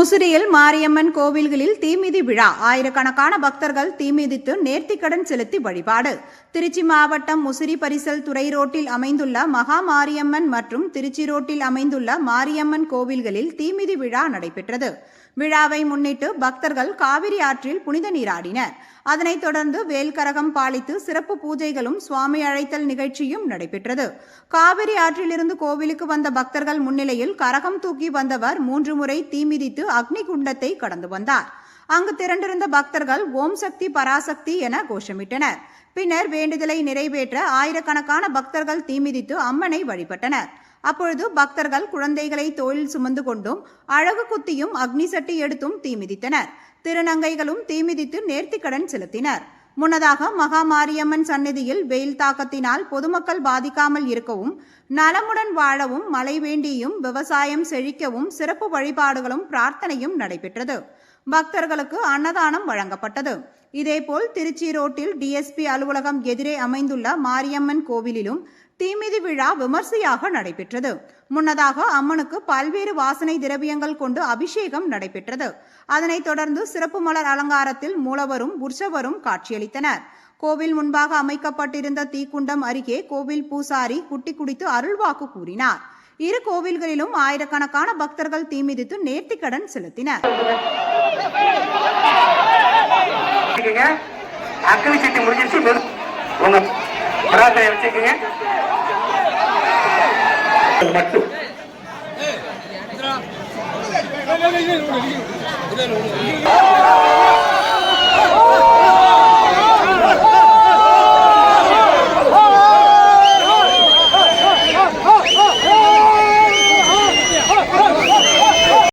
முசிறியில் மாரியம்மன் கோவில்களில் தீமிதி விழா. ஆயிரக்கணக்கான பக்தர்கள் தீமிதித்து நேர்த்திக்கடன் செலுத்தி வழிபாடு. திருச்சி மாவட்டம் முசிறி பரிசல் துறை ரோட்டில் அமைந்துள்ள மகா மாரியம்மன் மற்றும் திருச்சி ரோட்டில் அமைந்துள்ள மாரியம்மன் கோவில்களில் தீமிதி விழா நடைபெற்றது. விழாவை முன்னிட்டு பக்தர்கள் காவிரி ஆற்றில் புனித நீராடினர். அதனைத் தொடர்ந்து வேல்கரகம் பாலித்து சிறப்பு பூஜைகளும் சுவாமி அழைத்தல் நிகழ்ச்சியும் நடைபெற்றது. காவிரி ஆற்றிலிருந்து கோவிலுக்கு வந்த பக்தர்கள் முன்னிலையில் கரகம் தூக்கி வந்தவர் மூன்று முறை தீமிதித்து அக்னி குண்டத்தை கடந்து வந்தார். அங்கு திரண்டிருந்த பக்தர்கள் ஓம் சக்தி பராசக்தி என கோஷமிட்டனர். பின்னர் வேண்டுதலை நிறைவேற்ற ஆயிரக்கணக்கான பக்தர்கள் தீமிதித்து அம்மனை வழிபட்டனர். அப்பொழுது பக்தர்கள் குழந்தைகளை தோளில் சுமந்து கொண்டும் அழகு குத்தியும் அக்னி சட்டி எடுத்தும் தீமிதித்தனர் திருநங்கைகளும் தீமிதித்து நேர்த்திக்கடன் செலுத்தினர். முன்னதாக மகா மாரியம்மன் சந்நிதியில் வெயில் தாக்கத்தினால் பொதுமக்கள் பாதிக்காமல் இருக்கவும் நலமுடன் வாழவும் மழை வேண்டியும் விவசாயம் செழிக்கவும் சிறப்பு வழிபாடுகளும் பிரார்த்தனையும் நடைபெற்றது. பக்தர்களுக்கு அன்னதானம் வழங்கப்பட்டது. இதேபோல் திருச்சி ரோட்டில் டிஎஸ்பி அலுவலகம் எதிரே அமைந்துள்ள மாரியம்மன் கோவிலிலும் தீமிதி விழா விமர்சையாக நடைபெற்றது. முன்னதாக அம்மனுக்கு பல்வேறு வாசனை திரவியங்கள் கொண்டு அபிஷேகம் நடைபெற்றது. அதனைத் தொடர்ந்து சிறப்பு மலர் அலங்காரத்தில் மூலவரும் உற்சவரும் காட்சியளித்தனர். கோவில் முன்பாக அமைக்கப்பட்டிருந்த தீக்குண்டம் அருகே கோவில் பூசாரி குட்டி குடித்து அருள்வாக்கு கூறினார். இரு கோவில்களிலும் ஆயிரக்கணக்கான பக்தர்கள் தீமிதித்து நேர்த்திக்கடன் செலுத்தினர். அக்கவி சட்டி முடிஞ்சிருச்சு உங்க பிரார்த்தனை வச்சுக்கோங்க மட்டும் Thank you.